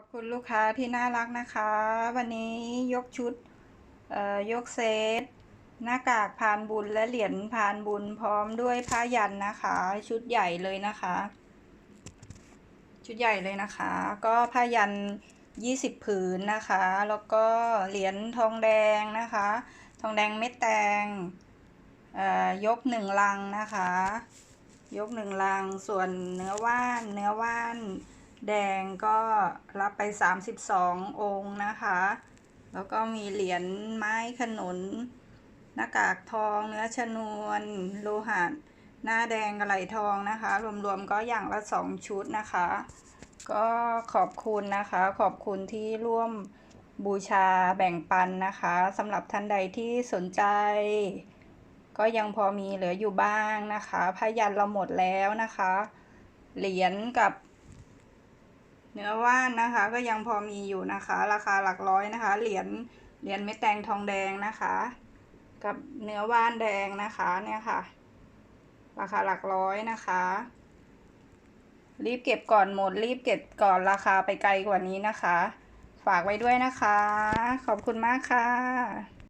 อบคุณลูกค้าที่น่ารักนะคะ วันนี้ยกชุดเอ่อยกเซต หน้ากากพานบุญและเหรียญพานบุญพร้อมด้วยผ้ายันนะคะ ชุดใหญ่เลยนะคะ ชุดใหญ่เลยนะคะ ก็ผ้ายัน20ผืนนะคะ แล้วก็เหรียญทองแดงนะคะ ทองแดงเม็ดแตงเอ่อยกหนึ่งลังนะคะ ยกหนึ่งลังส่วนเนื้อว่านเนื้อว่าน แดงก็รับไป 32 องค์นะคะ แล้วก็มีเหรียญไม้ขนุน หน้ากากทองเนื้อชนวนโลหะหน้าแดงกระไหลทองนะคะ รวมๆก็อย่างละสองชุดนะคะ ก็ขอบคุณนะคะ ขอบคุณที่ร่วมบูชาแบ่งปันนะคะสำหรับท่านใดที่สนใจ ก็ยังพอมีเหลืออยู่บ้างนะคะพยันเราหมดแล้วนะคะ เหรียญกับ เนื้อว่านนะคะก็ยังพอมีอยู่นะคะ ราคาหลักร้อยนะคะ เหรียญเหรียญเม็ดแตงทองแดงนะคะ กับเนื้อว่านแดงนะคะเนี่ยค่ะ ราคาหลักร้อยนะคะ รีบเก็บก่อนหมด รีบเก็บก่อนราคาไปไกลกว่านี้นะคะ ฝากไว้ด้วยนะคะ ขอบคุณมากค่ะ